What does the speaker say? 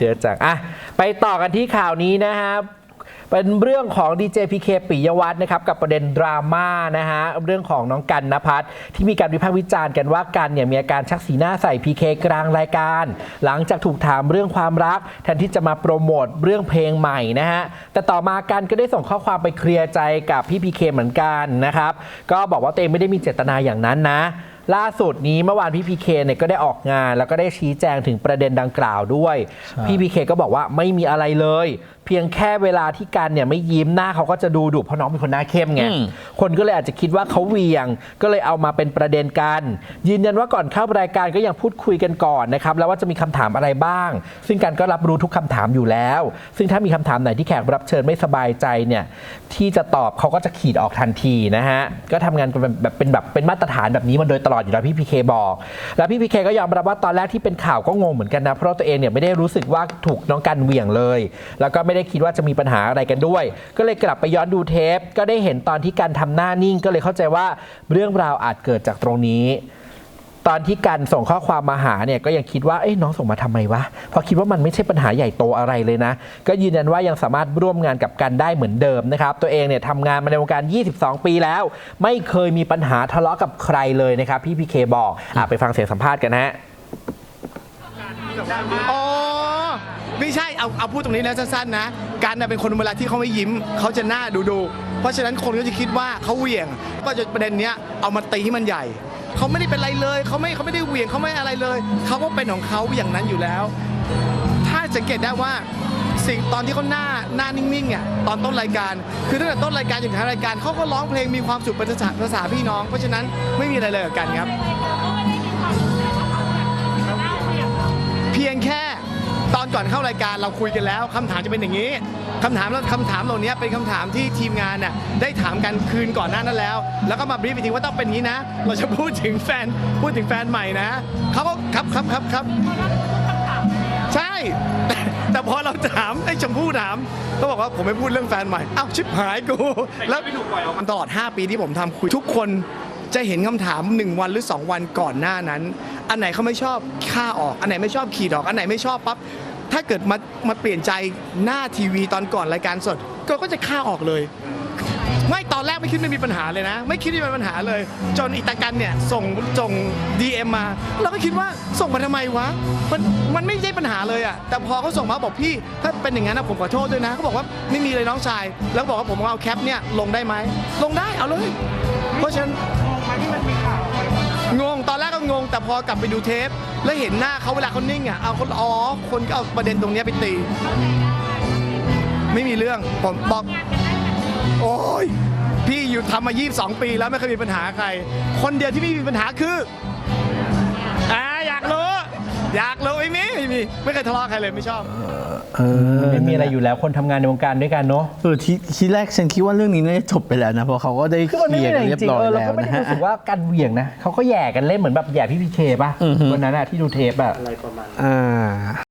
เยอะจังอะไปต่อกันที่ข่าวนี้นะครับเป็นเรื่องของดีเจพีเคปิยวัฒน์นะครับกับประเด็นดราม่านะฮะเรื่องของน้องกันนภัทรที่มีการวิพากษ์วิจารณ์กันว่ากันเนี่ยมีอาการชักสีหน้าใส่พีเคกลางรายการ หลังจากถูกถามเรื่องความรัก แทนที่จะมาโปรโมทเรื่องเพลงใหม่นะฮะแต่ต่อมากันก็ได้ส่งข้อความไปเคลียร์ใจกับพี่พีเคเหมือนกันนะครับก็บอกว่าตัวเองไม่ได้มีเจตนาอย่างนั้นนะ ล่าสุดนี้เมื่อวานพี่พีเคเนี่ยก็ได้ออกงาน แล้วก็ได้ชี้แจงถึงประเด็นดังกล่าวด้วย พี่พีเคก็บอกว่าไม่มีอะไรเลย เพียงแค่เวลาที่กันเนี่ยไม่ยิ้มหน้าเขาก็จะดูดุเพราะน้องเป็นคนหน้าเข้มไงอืมคนก็เลยอาจจะคิดว่าเขาเหวียง ก็เลยเอามาเป็นประเด็นกัน ยืนยันว่าก่อนเข้ารายการก็ยังพูดคุยกันก่อนนะครับแล้วว่าจะมีคำถามอะไรบ้าง ซึ่งกันก็รับรู้ทุกคำถามอยู่แล้ว ซึ่งถ้ามีคำถามไหนที่แขกรับเชิญไม่สบายใจเนี่ยที่จะตอบเขาก็จะขีดออกทันทีนะฮะก็ทำงานกันแบบเป็นแบบเป็นมาตรฐานแบบนี้มาโดยตลอดอยู่แล้วพี่พีเคบอก แล้วพี่พีเคก็ยอมรับว่าตอนแรกที่เป็นข่าวก็งงเหมือนกันนะเพราะตัวเองเนี่ยไม่ได้รู้สึกว่าถูกน้องกันเหวี่ยงเลย แล้วก็ไม่ได้คิดว่าจะมีปัญหาอะไรกันด้วย ก็เลยกลับไปย้อนดูเทป ก็ได้เห็นตอนที่การทำหน้านิ่ง ก็เลยเข้าใจว่าเรื่องราวอาจเกิดจากตรงนี้ ตอนที่กันส่งข้อความมาหาเนี่ยก็ยังคิดว่าเอ้ยน้องส่งมาทำไมวะเพราะคิดว่ามันไม่ใช่ปัญหาใหญ่โตอะไรเลยนะ ก็ยืนยันว่ายังสามารถร่วมงานกับกันได้เหมือนเดิมนะครับ ตัวเองเนี่ยทำงานมาในวงการ 22 ปีแล้ว ไม่เคยมีปัญหาทะเลาะกับใครเลยนะครับ พี่พีเคบอกอไปฟังเสียงสัมภาษณ์กันนะฮะอ๋อไม่ใช่เอาเอาพูดตรงนี้แล้วสั้นๆนะการน่ะเป็นคนเวลาที่เขาไม่ยิ้มเขาจะหน้าดูดูเพราะฉะนั้นคนก็จะคิดว่าเขาเหวี่ยง ก็จะประเด็นเนี้ยเอามาตีให้มันใหญ่ เขาไม่ได้เป็นไรเลยเขาไม่เขาไม่ได้เหวี่ยงเขาไม่อะไรเลยเขาก็เป็นของเขาอย่างนั้นอยู่แล้ว ถ้าสังเกตได้ว่าสิ่งตอนที่เขาหน้าหน้านิ่งๆอะตอนต้นรายการ คือตั้งแต่ต้นรายการจนถึงท้ายรายการเขาก็ร้องเพลงมีความสุขเป็นภาษาภาษาพี่น้อง เพราะฉะนั้นไม่มีอะไรเลยกับกันครับ เพียงแค่ตอนก่อนเข้ารายการเราคุยกันแล้วคำถามจะเป็นอย่างนี้ คำถามแล้วคำถามเหล่านี้เป็นคำถามที่ทีมงานน่ะได้ถามกันคืนก่อนหน้านั้นแล้ว แล้วก็มาบรีฟอีกทีว่าต้องเป็นอย่างนี้นะ เราจะพูดถึงแฟนพูดถึงแฟนใหม่นะเขาก็ครับครับครับครับใช่ แต่พอเราถามไอ้ชมพู่ถามก็บอกว่าผมไม่พูดเรื่องแฟนใหม่อ้าวชิบหายกูแล้วตลอด 5 ปีที่ผมทำคุยทุกคนจะเห็นคำถาม 1 วันหรือ 2 วันก่อนหน้านั้น อันไหนเขาไม่ชอบค่าออก อันไหนไม่ชอบขีดออก อันไหนไม่ชอบปั๊บ ถ้าเกิดมามาเปลี่ยนใจหน้าทีวีตอนก่อนรายการสด ก็ก็จะฆ่าออกเลย ไม่ตอนแรกไม่คิดไม่มีปัญหาเลยนะ ไม่คิดว่ามีปัญหาเลย จนอิตากันเนี่ยส่งส่ง DM มา เราก็คิดว่าส่งมาทำไมวะมันมันไม่ใช่ปัญหาเลยอะแต่พอเขาส่งมาบอกพี่ ถ้าเป็นอย่างนั้นนะผมขอโทษด้วยนะเขาบอกว่าไม่มีเลยน้องชาย แล้วบอกว่าผมเอาแคปเนี่ยลงได้ไหมลงได้เอาเลย เพราะฉะนั้นงงตอนแรกก็ งงแต่พอกลับไปดูเทป แล้วเห็นหน้าเขาเวลาเขานิ่งอะเอาคนอ๋อคนก็เอาประเด็นตรงเนี้ยไปตี ไม่มีเรื่องผมบอก โอ้ยพี่อยู่ทำมา 22 ปีแล้วไม่เคยมีปัญหาใคร คนเดียวที่ไม่มีปัญหาคืออ่าอยากรู้ อยากรู้ไม่มีไม่มีไม่เคยทะเลาะกับใครเลยไม่ชอบ เออไม่มีอะไรอยู่แล้วคนทำงานในวงการด้วยกันเนาะเออทีทีแรกฉันคิดว่าเรื่องนี้น่าจะจบไปแล้วนะเพราะเขาก็ได้คือมันเคไม่ลียมีร์อะไรกันจเรียริบงๆร้อยเออเราแล้ก็วไม่ได้นะฮะรู้สึกว่าการเหวี่ยงนะเขาก็แย่กันเล่นเหมือนแบบแย่พี่พีเคป่ะวันนั้นอะที่ดูเทปอะ อ่า